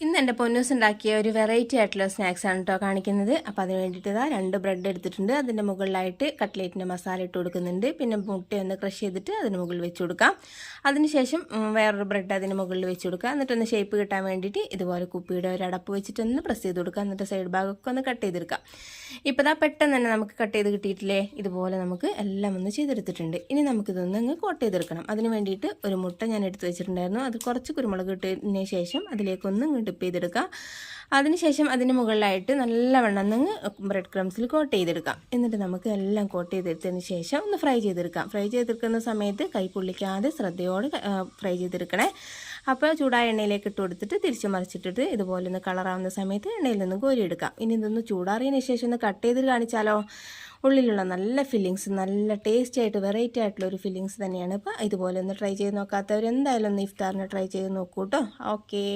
ഇന്ന് എന്റെ പൊന്നൂസ് ഉണ്ടാക്കിയ ഒരു വെറൈറ്റി ആയിട്ടുള്ള സ്നാക്സ് ആണ് കേട്ടോ കാണിക്കുന്നത്. അപ്പോൾ അതിന് വേണ്ടിയിട്ട് ഇതാ രണ്ട് ബ്രെഡ് എടുത്തിട്ടുണ്ട്. അതിന്റെ മുകളിലായിട്ട് കട്ട്ലേറ്റിന്റെ മസാല ഇട്ട് കൊടുക്കുന്നുണ്ട്. പിന്നെ മുട്ടയൊന്ന് ക്രഷ് ചെയ്തിട്ട് അതിന് മുകളിൽ വെച്ച് കൊടുക്കാം. അതിനുശേഷം വേറൊരു ബ്രെഡ് അതിന് മുകളിൽ വെച്ച് കൊടുക്കുക. എന്നിട്ടൊന്ന് ഷേപ്പ് കിട്ടാൻ വേണ്ടിയിട്ട് ഇതുപോലെ കുപ്പിയുടെ ഒരു അടപ്പ് വെച്ചിട്ടൊന്ന് പ്രസ് ചെയ്ത് കൊടുക്കുക. എന്നിട്ട് സൈഡ് ഭാഗമൊക്കെ ഒന്ന് കട്ട് ചെയ്തെടുക്കാം ഇപ്പോൾ ഇതാ പെട്ടെന്ന് തന്നെ നമുക്ക് കട്ട് ചെയ്ത് കിട്ടിയിട്ടില്ലേ? ഇതുപോലെ നമുക്ക് എല്ലാം ഒന്ന് ചെയ്തെടുത്തിട്ടുണ്ട്. ഇനി നമുക്കിതൊന്ന് അങ്ങ് കോട്ട് ചെയ്തെടുക്കണം. അതിന് വേണ്ടിയിട്ട് ഒരു മുട്ട ഞാൻ എടുത്ത് വെച്ചിട്ടുണ്ടായിരുന്നു. അത് കുറച്ച് കുരുമുളക് ഇട്ടതിന് ശേഷം അതിലേക്കൊന്നും ഇങ്ങോട്ട് ചെയ്തെടുക്കുക. അതിനുശേഷം അതിന് മുകളിലായിട്ട് നല്ലവണ്ണം നിങ്ങൾ ബ്രെഡ് ക്രംസിൽ കോട്ട് ചെയ്തെടുക്കാം എന്നിട്ട് നമുക്ക് എല്ലാം കോട്ട് ചെയ്തെടുത്തതിന് ശേഷം ഒന്ന് ഫ്രൈ ചെയ്തെടുക്കാം ഫ്രൈ ചെയ്തെടുക്കുന്ന സമയത്ത് കൈ പൊള്ളിക്കാതെ ശ്രദ്ധയോടെ ഫ്രൈ ചെയ്തെടുക്കണേ. അപ്പോൾ ചൂടായ എണ്ണയിലേക്ക് ഇട്ട് കൊടുത്തിട്ട് തിരിച്ച് മറിച്ചിട്ടിട്ട് ഇതുപോലെ ഒന്ന് കളറാവുന്ന സമയത്ത് എണ്ണയിൽ നിന്ന് കോരിയെടുക്കാം ഇനി ഇതൊന്ന് ചൂടാറിയതിന് ശേഷം ഒന്ന് കട്ട് ചെയ്ത് കാണിച്ചാലോ? ഉള്ളിലുള്ള നല്ല ഫില്ലിങ്സ് നല്ല ടേസ്റ്റി ആയിട്ട് വെറൈറ്റി ആയിട്ടുള്ള ഒരു ഫില്ലിങ്സ് തന്നെയാണ്. ഇപ്പോൾ ഇതുപോലെ ഒന്ന് ട്രൈ ചെയ്ത് നോക്കാത്തവർ എന്തായാലും ഒന്ന് ഇഫ്താറിന് ട്രൈ ചെയ്ത് നോക്കൂ കേട്ടോ. ഓക്കേ.